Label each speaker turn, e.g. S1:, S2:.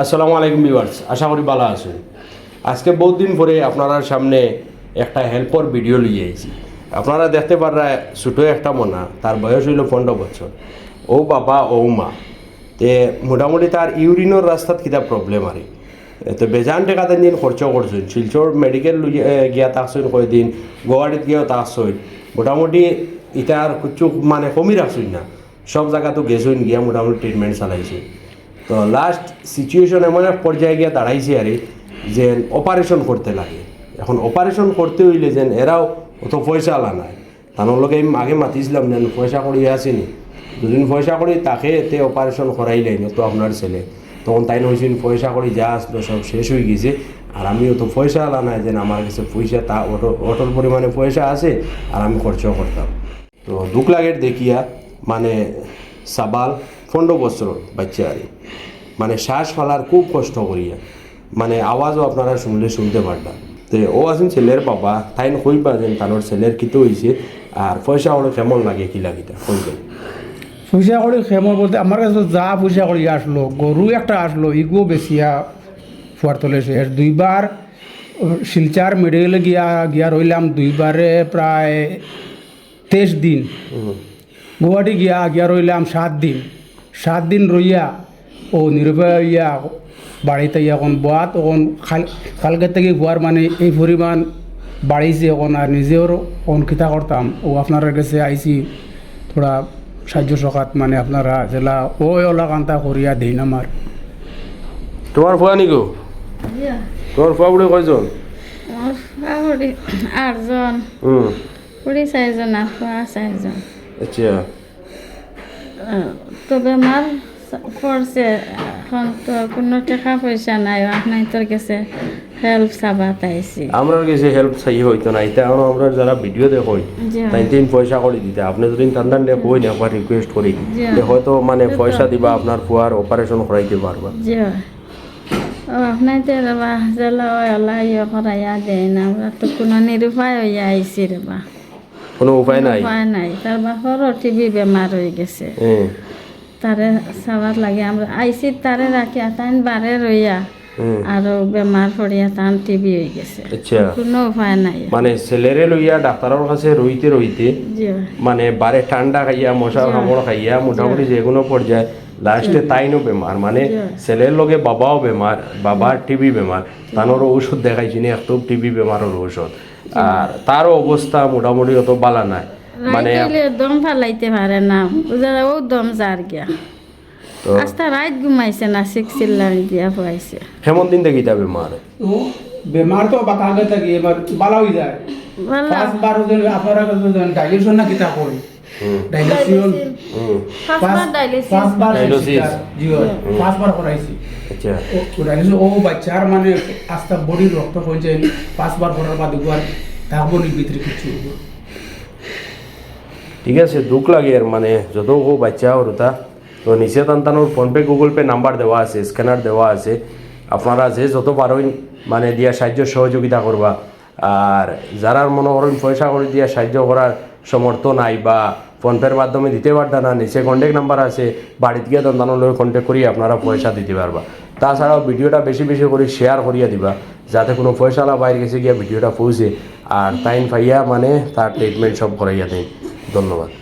S1: আসসালামু আলাইকুম ভিউয়ার্স, আশা করি ভালো আছেন। আজকে বহুত দিন পরে আপনারা সামনে একটা হেল্পর ভিডিও লিয়ে আইছি। আপনারা দেখতে পারা ছোটো একটা মনা, তার বয়স হইল পনেরো বছর। ও বাবা, ও মা। তে মোটামুটি তার ইউরিনের রাস্তাত কিতা প্রবলেম আরে। তো বেজান টাকা তিন দিন খরচ করছেন। শিলচর মেডিকেল গিয়া তাকছেন কয়দিন গুয়াহাটিত গিয়েও তাকছেন মোটামুটি ইটার কিছু মানে কমি রাখছেন না। সব জায়গাতো গেছেন গিয়া মোটামুটি ট্রিটমেন্ট চালাইছে। তো লাস্ট সিচুয়েশন এমন এক পর্যায়ে গিয়ে দাঁড়াইছে আরে যে অপারেশন করতে লাগে। এখন অপারেশন করতে হইলে যেন এরাও অত পয়সা আলা নাই। লগে আমি আগে মাতিছিলাম, যেন পয়সা করি আসেনি। দুদিন পয়সা করি তাকে তে অপারেশন করাইলেন তো আপনার ছেলে। তখন তাই হয়েছিল পয়সা করি যা আসলো সব শেষ হয়ে গেছে। আর আমিও তো পয়সা আলা নাই যেন আমার কাছে পয়সা তা অটো অটোর পরিমাণে পয়সা আছে আর আমি খরচাও করতাম। তো দুঃখ লাগে দেখিয়া মানে সাবাল পনেরো বছর বাচ্চা আরে মানে শ্বাস ফেলার খুব কষ্ট করিয়া। মানে আওয়াজও আপনারা শুনলে শুনতে পারতাম। তো ও আছেন ছেলের বাবা তাই কইবা যেন তানোর ছেলের কিতো হয়েছে আর পয়সা ওর কেমন লাগে কি লাগিটা কইবেন
S2: পয়সা করি খেমর বলতে আমার কাছে যা পয়সা করি আসলো গরু একটা আসলো ইগো বেশিয়া ফুয়ার তলে শেষ দুইবার শিলচার মেডিকেলে গিয়া গিয়া রইলাম দুইবারে প্রায় তেইশ দিন। গুয়াহাটি গিয়া গিয়া রইলাম সাত দিন। সাত দিন রইয়া ও নিরুপায় ইয়া বাড়িতে এখন বয়া তখন খাল কালকে থেকে গোয়ার মানে এই পরিমাণ বাড়িছে এখন আর নিজেও অঙ্কিতা করতাম ও আপনার কাছে আইসি থোড়া সাহায্য সকাত মানে আপনারা যেলা ও ওলা কান্তা করিয়া দিন আমার
S1: তোমার ফুয়া নিগো তোমার ফুয়া বুড়ি কয়জন?
S3: আটজন
S1: হুম
S3: কুড়ি চারজন আর খোয়া চারজন
S1: আচ্ছা।
S3: আহ, তো বেমার পড়ছে এখন তো কোনো টাকা পয়সা নাই আপনার তোর কাছে হেল্প চাবা তাইছি।
S1: আমরা কাছে হেল্প চাই হইতো না এটা আমরা যারা ভিডিও দেখই। তাই তিন পয়সা করে দিতে আপনি যদি টান দিয়ে কই না একবার রিকোয়েস্ট করি যে হয়তো মানে পয়সা দিবা আপনার ফুয়ার অপারেশন করাইতে পারবা।
S3: আপনার তো রেবা জেলা ওলা ইয়ে করাইয়া দেয় না আমরা তো কোনো নিরুপায় হইয়া আইছি রেবা।
S1: কোনো উপায় নাই?
S3: উপায় নাই তার বাপরও টিবি বেমার হয়ে গেছে।
S1: হ্যাঁ।
S3: তারে চাবার লাগে। আমরা আইসি তারে রাখিয়া তাইন বারে রইয়া
S1: হুম।
S3: আর বেমার পড়িয়া তান টিবি হয়ে গেছে।
S1: আচ্ছা।
S3: কোনো উপায় নাই।
S1: মানে ছেলেরে লইয়া ডাক্তারের কাছে রইতে রইতে মানে বারে ঠান্ডা খাইয়া মশার কামড় খাইয়া মোটামুটি যে কোনো পর্যায়ে লাস্টে তাইনও বেমার মানে ছেলের লগে বাবাও বেমার বাবার টিবি বেমার তানোরও ঔষধ দেখাইছি নি একটু টিবি বেমারের ঔষধ। আর তারও অবস্থা মোটামুটি অত বালা নাই। মানে
S3: দম ফালাইতে পারে না। বুঝা ও দম যার গিয়া। আস্তা রাত ঘুমাইছে না সিক চিল্লানি দিয়া পাইছে
S1: হেমন দিন বেমার
S2: তো বেমার তো থাকি এবার বালা হয়ে যায়। পাঁচ বার আপনারা ডাইলেশন না কিতা করি? পাঁচবার? জি পাঁচবার করাইছি।
S1: আচ্ছা।
S2: ও ডাইলেশন ও বাচ্চার মানে আস্তা বডির রক্ত পৌঁছে পাঁচবার করার বাদে একবার থাকব নি ভিতরে কিছু।
S1: ঠিক আছে, দুঃখ লাগে আর মানে। যত ও বাচ্চা ওর তা তো নিচে টানটানোর ফোনপে গুগল পে নাম্বার দেওয়া আছে স্ক্যানার দেওয়া আছে। আপনারা যে যত পারেন মানে দিয়া সাহায্য, সহযোগিতা করবা আর যারা মনে করেন পয়সা করে দিয়া সাহায্য করার সমর্থ নাই বা ফোনপের মাধ্যমে দিতে পারতা না নিচে কন্ট্যাক্ট নাম্বার আছে। বাড়িতে গিয়ে দন্তানোর লগে কন্ট্যাক্ট করিয়ে আপনারা পয়সা দিতে পারবা তাছাড়াও ভিডিওটা বেশি বেশি করে শেয়ার করিয়া দিবা, যাতে কোনো পয়সালা বাইরে গেছে গিয়া ভিডিওটা পৌঁছে। আর টাইম পাইয়া মানে তার ট্রিটমেন্ট সব করাইয়া দেয় ধন্যবাদ।